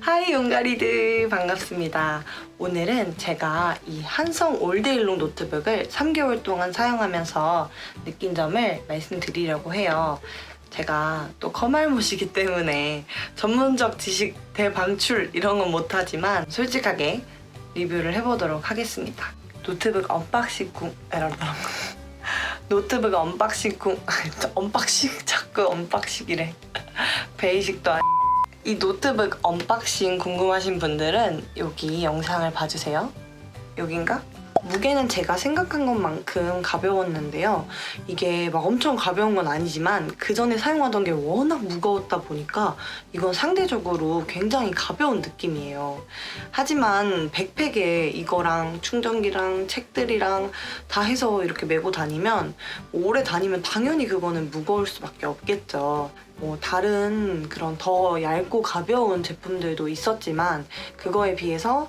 하이 용가리들 반갑습니다. 오늘은 제가 이 한성 올드일롱 노트북을 3개월 동안 사용하면서 느낀 점을 말씀드리려고 해요. 제가 또 커말못이기 때문에 전문적 지식 대방출 이런 건 못하지만 솔직하게 리뷰를 해보도록 하겠습니다. 노트북 언박싱 궁. 노트북 언박싱 궁 언박싱 자꾸 언박싱이래. 베이직도 아니. 이 노트북 언박싱 궁금하신 분들은 여기 영상을 봐주세요. 여긴가? 무게는 제가 생각한 것만큼 가벼웠는데요. 이게 막 엄청 가벼운 건 아니지만 그 전에 사용하던 게 워낙 무거웠다 보니까 이건 상대적으로 굉장히 가벼운 느낌이에요. 하지만 백팩에 이거랑 충전기랑 책들이랑 다 해서 이렇게 메고 다니면 오래 다니면 당연히 그거는 무거울 수밖에 없겠죠. 뭐 다른 그런 더 얇고 가벼운 제품들도 있었지만 그거에 비해서 뭐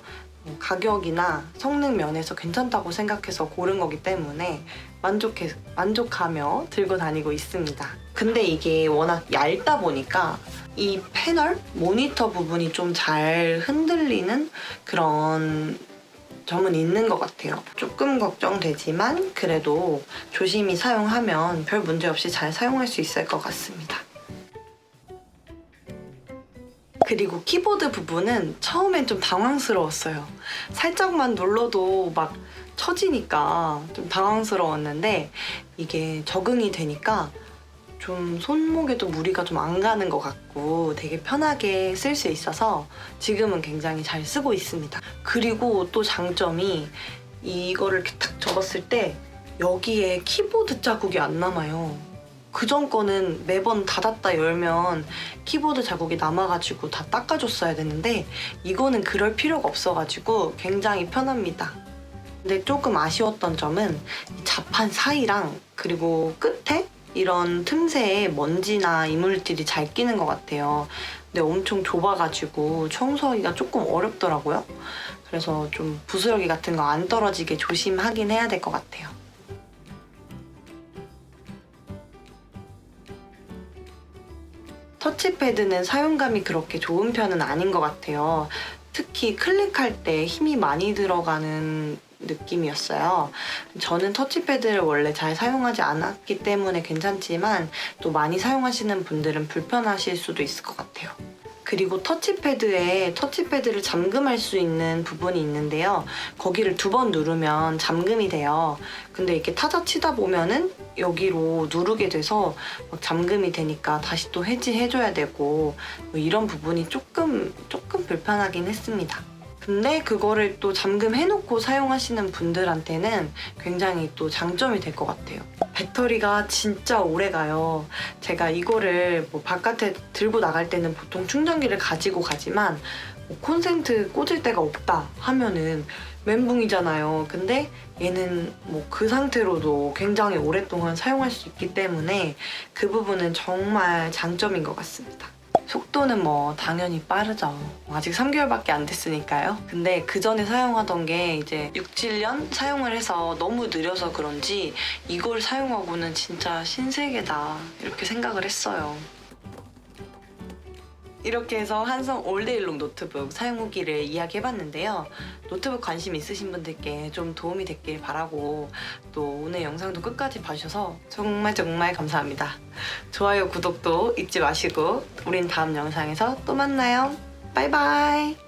가격이나 성능 면에서 괜찮다고 생각해서 고른 거기 때문에 만족해, 만족하며 들고 다니고 있습니다. 근데 이게 워낙 얇다 보니까 이 패널, 모니터 부분이 좀 잘 흔들리는 그런 점은 있는 것 같아요. 조금 걱정되지만 그래도 조심히 사용하면 별 문제 없이 잘 사용할 수 있을 것 같습니다. 그리고 키보드 부분은 처음엔 좀 당황스러웠어요. 살짝만 눌러도 막 처지니까 좀 당황스러웠는데 이게 적응이 되니까 좀 손목에도 무리가 좀 안 가는 것 같고 되게 편하게 쓸 수 있어서 지금은 굉장히 잘 쓰고 있습니다. 그리고 또 장점이 이거를 이렇게 탁 접었을 때 여기에 키보드 자국이 안 남아요. 그전 거는 매번 닫았다 열면 키보드 자국이 남아가지고 다 닦아줬어야 되는데 이거는 그럴 필요가 없어가지고 굉장히 편합니다. 근데 조금 아쉬웠던 점은 이 자판 사이랑 그리고 끝에 이런 틈새에 먼지나 이물질이 잘 끼는 것 같아요. 근데 엄청 좁아가지고 청소하기가 조금 어렵더라고요. 그래서 좀 부스러기 같은 거 안 떨어지게 조심하긴 해야 될 것 같아요. 터치패드는 사용감이 그렇게 좋은 편은 아닌 것 같아요. 특히 클릭할 때 힘이 많이 들어가는 느낌이었어요. 저는 터치패드를 원래 잘 사용하지 않았기 때문에 괜찮지만 또 많이 사용하시는 분들은 불편하실 수도 있을 것 같아요. 그리고 터치패드에 터치패드를 잠금할 수 있는 부분이 있는데요. 거기를 두 번 누르면 잠금이 돼요. 근데 이렇게 타자 치다 보면은 여기로 누르게 돼서 막 잠금이 되니까 다시 또 해지해줘야 되고 뭐 이런 부분이 조금 조금 불편하긴 했습니다. 근데 그거를 또 잠금해놓고 사용하시는 분들한테는 굉장히 또 장점이 될 것 같아요. 배터리가 진짜 오래 가요. 제가 이거를 뭐 바깥에 들고 나갈 때는 보통 충전기를 가지고 가지만 뭐 콘센트 꽂을 데가 없다 하면은 멘붕이잖아요. 근데 얘는 뭐 그 상태로도 굉장히 오랫동안 사용할 수 있기 때문에 그 부분은 정말 장점인 것 같습니다. 속도는 뭐 당연히 빠르죠. 아직 3개월밖에 안 됐으니까요. 근데 그 전에 사용하던 게 이제 6, 7년 사용을 해서 너무 느려서 그런지 이걸 사용하고는 진짜 신세계다 이렇게 생각을 했어요. 이렇게 해서 한성 올데일롱 노트북 사용 후기를 이야기해봤는데요. 노트북 관심 있으신 분들께 좀 도움이 됐길 바라고 또 오늘 영상도 끝까지 봐주셔서 정말 정말 감사합니다. 좋아요, 구독도 잊지 마시고 우린 다음 영상에서 또 만나요. 바이바이.